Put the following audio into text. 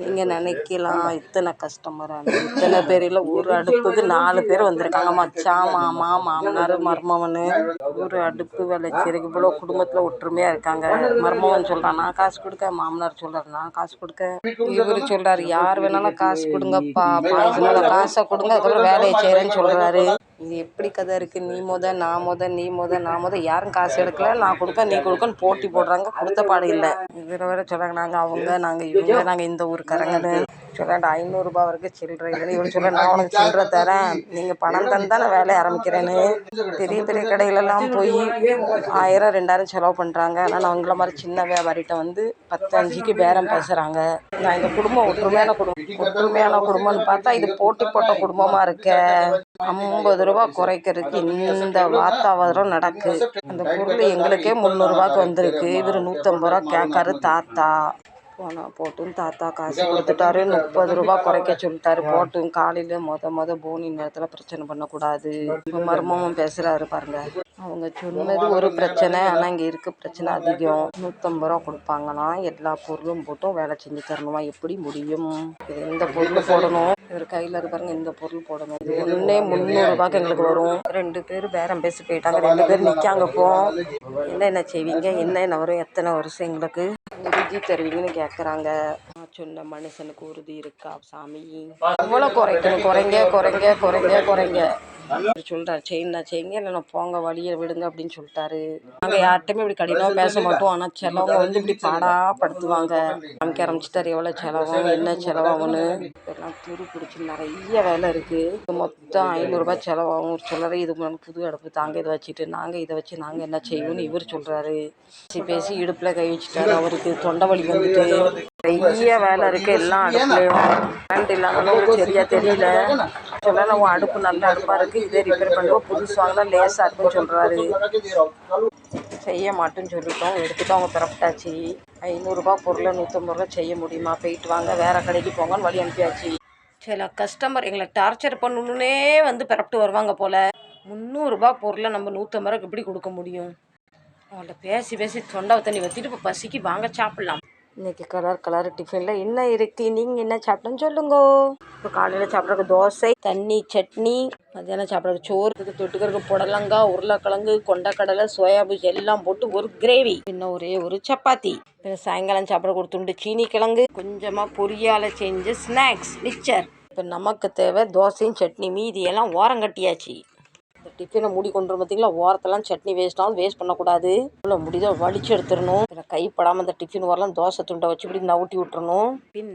நீங்கள் நினைக்கலாம். இத்தனை கஸ்டமரான இத்தனை பேரில் ஒரு அடுப்புக்கு நாலு பேர் வந்திருக்காங்க. மச்சான் மாமா மாமனார் மருமவன். ஒரு அடுப்பு விளைச்சிருக்கு. இவ்வளோ குடும்பத்தில் ஒற்றுமையாக இருக்காங்க. மருமவன் சொல்கிறான் நான் காசு கொடுக்க. மாமனார் சொல்கிறார் நான் காசு கொடுக்க. இவர் சொல்கிறாரு யார் வேணாலும் காசு கொடுங்கப்பா. பாயசம் காசை கொடுங்க அதுக்கப்புறம் வேலையை செய்கிறேன்னு சொல்கிறாரு இது எப்படி கதை இருக்குது நீ முத நான் முத நீ முத நான் முத. யாரும் காசு எடுக்கல. நான் கொடுக்க நீ கொடுக்கன்னு போட்டி போடுறாங்க. கொடுத்த பாடு இல்லை. இதில் வேற சொல்கிறாங்க நாங்கள் அவங்க நாங்கள் இவங்க நாங்கள் இந்த ஊருக்காரங்கன்னு சொல்கிறாண்ட ஐநூறுரூபா வரைக்கும் சில்லறை. இல்லை இவன் சொல்ல நான் உனக்கு சில்லறை தரேன். நீங்கள் பணம் தந்து தானே வேலையை ஆரம்பிக்கிறேன்னு பெரிய பெரிய கடையிலலாம் போய் ஆயிரம் ரெண்டாயிரம் செலவு பண்ணுறாங்க ஆனால் அவங்கள மாதிரி சின்ன வியாபாரிகிட்ட வந்து பத்து அஞ்சுக்கு பேரம் பேசுகிறாங்க நான் இந்த குடும்பம் ஒற்றுமையான குடும்பம் ஒற்றுமையான குடும்பம்னு பார்த்தா இது போட்டி போட்ட குடும்பமாக இருக்க. ஐம்பது ரூபா குறைக்கிறதுக்கு இந்த வாத்தாவரம் நடக்கு. அந்த பொருள் எங்களுக்கே முந்நூறுரூவாக்கு வந்திருக்கு. இவர் நூற்றம்பது ரூபா கேட்காரு தாத்தா. போனால் போட்டும். தாத்தா காசு கொடுத்துட்டாரு. முப்பது ரூபா குறைக்க சொல்லிட்டாரு. போட்டும். காலையில் மொத மொத போனி நேரத்தில் பிரச்சனை பண்ணக்கூடாது. இப்போ மர்மமும் பேசுகிறாரு பாருங்க. அவங்க சொன்னது ஒரு பிரச்சனை. ஆனால் இங்கே இருக்க பிரச்சனை அதிகம். நூற்றம்பது ரூபா கொடுப்பாங்களாம் எல்லா பொருளும் போட்டும் வேலை செஞ்சு தரணுமா? எப்படி முடியும்? இது எந்த பொருள் போடணும்? இவர் கையில் இருப்பாருங்க இந்த பொருள் போடணும்? இது ஒன்றே முந்நூறுரூபாய்க்கு எங்களுக்கு வரும். ரெண்டு பேர் பேரம் பேசி போயிட்டாங்க. ரெண்டு பேர் நிற்காங்க இப்போ. என்னென்ன செய்வீங்க? என்னென்ன வரும்? எத்தனை வருஷம் எங்களுக்கு? உறுதி தருவீங்கன்னு கேட்குறாங்க சொன்ன மனுஷனுக்கு உறுதி இருக்கா சாமி? எவ்வளோ குறைக்கணும் குறைங்க குறைங்க குறைங்க குறைங்க சொல்கிறார் செய்யுண்ணா செய்யுங்க இல்லைன்னா போங்க வழியை விடுங்க அப்படின்னு சொல்லிட்டாரு. நாங்கள் யார்கிட்டையுமே இப்படி கடினமாக பேச மாட்டோம். ஆனால் சிலவங்க வந்து இப்படி பாடாப்படுத்துவாங்க நமக்கு ஆரம்பிச்சிட்டாரு எவ்வளோ செலவும் என்ன செலவாகும்னு இதெல்லாம் துரு பிடிச்சி நிறைய வேலை இருக்குது மொத்தம் ஐநூறுரூபா செலவாகும் ஒரு சிலரை இது புது அடுப்பு தாங்க இதை வச்சுட்டு நாங்கள் இதை வச்சு நாங்கள் என்ன செய்வோம்னு இவர் சொல்கிறாரு பேசி பேசி இடுப்பில் கை வச்சுட்டாரு. அவருக்கு தொண்டை வலி வந்துட்டு. நிறைய வேலை இருக்குது எல்லா அடுப்புலையும் கரண்ட் இல்லாமலும் சரியாக தெரியல. சொல்லலாம் உன் அடுப்பு நல்ல அடுப்பாக இருக்குது இதே ரிப்பேர் பண்ணுவோம் புதுசு வாங்கினா லேசாக இருக்குன்னு சொல்கிறாரு செய்ய மாட்டேன்னு சொல்லிட்டோம். எடுத்துட்டு அவங்க பிறப்பிட்டாச்சு ஐநூறுரூபா பொருளை நூற்றம்பது ரூபா செய்ய முடியுமா? போயிட்டு வாங்க. வேறு கடைக்கு போங்கன்னு வழி அனுப்பியாச்சு. சில கஸ்டமர் எங்களை டார்ச்சர் பண்ணணுன்னே வந்து பிறப்பிட்டு வருவாங்க போல். முந்நூறுரூபா பொருளை நம்ம நூற்றம்பது ரூபாய்க்கு எப்படி கொடுக்க முடியும்? அவங்கள்ட்ட பேசி பேசி தொண்டை தண்ணி வற்றிட்டு இப்போ பசிக்கு. வாங்க சாப்பிட்லாம். இன்னைக்கு கலர் கலர் டிஃபனில் என்ன இருக்குது நீங்கள் என்ன சாப்பிட்டேன்னு சொல்லுங்க. இப்போ காலையில் சாப்பிட்றதுக்கு தோசை தண்ணி சட்னி மத்தியானம் சாப்பிட்றதுக்கு சோறு இதுக்கு தொட்டுக்கிறதுக்கு புடலங்காய் உருளைக்கிழங்கு கொண்டக்கடலை சோயாபீன் எல்லாம் போட்டு ஒரு கிரேவி இன்னும் ஒரே ஒரு சப்பாத்தி. பின்ன சாயங்காலம் சாப்பிட ஒரு துண்டு சீனி கிழங்கு கொஞ்சமாக பொரியால் செஞ்ச ஸ்நாக்ஸ் மிக்சர் இப்போ நமக்கு தேவை தோசையும் சட்னி மீதியெல்லாம் ஓரம் கட்டியாச்சு டிஃபனை மூடி கொண்டு வரும் பார்த்தீங்களா ஓரத்தெல்லாம் சட்னி வேஸ்ட்டாகும் வேஸ்ட் பண்ணக்கூடாது. இவ்வளோ முடிதோ வலிச்சு எடுத்துடணும். கைப்படாமல் இந்த டிஃபின் வரலாம் தோசை துண்டை வச்சு இப்படி நவுட்டி விட்டுறணும். பின்